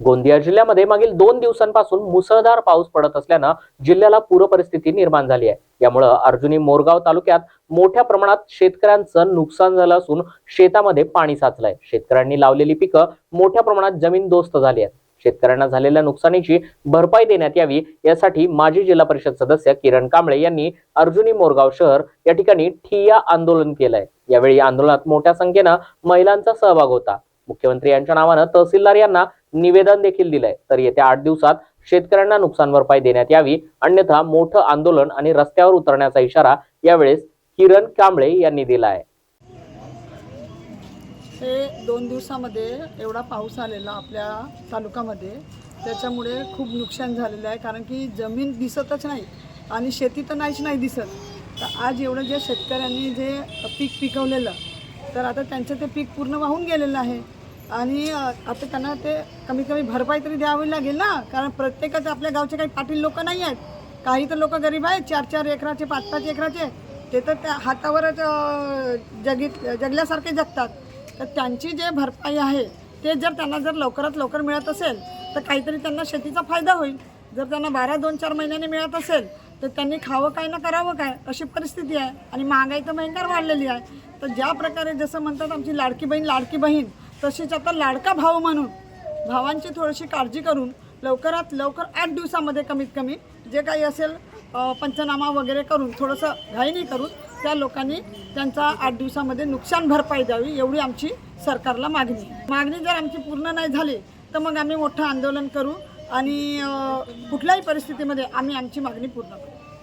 गोंदिया जिल्ह्यामध्ये मागील दोन दिवसांपासून मुसळधार पाऊस पडत असल्यानं जिल्ह्याला पूरपरिस्थिती निर्माण झाली आहे. यामुळं अर्जुनी मोरगाव तालुक्यात मोठ्या प्रमाणात शेतकऱ्यांचं नुकसान झालं असून शेतामध्ये पाणी साचलंय. शेतकऱ्यांनी लावलेली पिकं मोठ्या प्रमाणात जमीनदोस्त झाली आहेत. शेतकऱ्यांना झालेल्या नुकसानीची भरपाई देण्यात यावी यासाठी माजी जिल्हा परिषद सदस्य किरण कांबळे यांनी अर्जुनी मोरगाव शहर या ठिकाणी ठिय्या आंदोलन केलंय. यावेळी आंदोलनात मोठ्या संख्येनं महिलांचा सहभाग होता. मुख्यमंत्री यांच्या नावानं तहसीलदार यांना निवेदन देखील दिलंय. तर येत्या आठ दिवसात शेतकऱ्यांना नुकसान भरपाई देण्यात यावी. अन्यथा मोठं आंदोलन आणि रस्त्यावर उतरण्याचा इशारा यावेळेस किरण कांबळे यांनी दिला आहे हे दोन दिवसामध्ये एवढा पाऊस आलेला आपल्या तालुक्यामध्ये त्याच्यामुळे खूप नुकसान झालेलं आहे. कारण की जमीन दिसतच नाही आणि शेती तर नाहीच नाही दिसत. तर आज एवढं जे शेतकऱ्यांनी जे पीक पिकवलेलं तर आता त्यांचं ते पीक पूर्ण वाहून गेलेलं आहे. आणि आता त्यांना ते कमीत कमी भरपाई तरी द्यावी लागेल ना? कारण प्रत्येकच आपल्या गावचे काही पाटील लोक नाही आहेत. काही तर लोक गरीब आहेत चार चार एकराचे पाच पाच एकराचे. ते तर त्या हातावरच जगित जगल्यासारखे जगतात. तर त्यांची जे भरपाई आहे ते जर त्यांना जर लवकरात लवकर मिळत असेल तर काहीतरी त्यांना शेतीचा फायदा होईल. जर त्यांना बारा दोन चार महिन्याने मिळत असेल तर त्यांनी खावं काय ना करावं काय अशी परिस्थिती आहे. आणि महागाई तर भयंकर वाढलेली आहे. तर ज्या प्रकारे जसं म्हणतात आमची लाडकी बहीण लाडकी बहीण तसेच आता लाडका भाव म्हणून भावांची थोडीशी काळजी करून लवकरात लवकर आठ दिवसामध्ये कमीत कमी जे काही असेल पंचनामा वगैरे करून थोडंसं घाईनी करून त्या लोकांनी त्यांचा आठ दिवसामध्ये नुकसान भरपाई द्यावी एवढी आमची सरकारला मागणी. मागणी जर आमची पूर्ण नाही झाली तर मग आम्ही मोठं आंदोलन करू आणि कुठल्याही परिस्थितीमध्ये आम्ही आमची मागणी पूर्ण करू.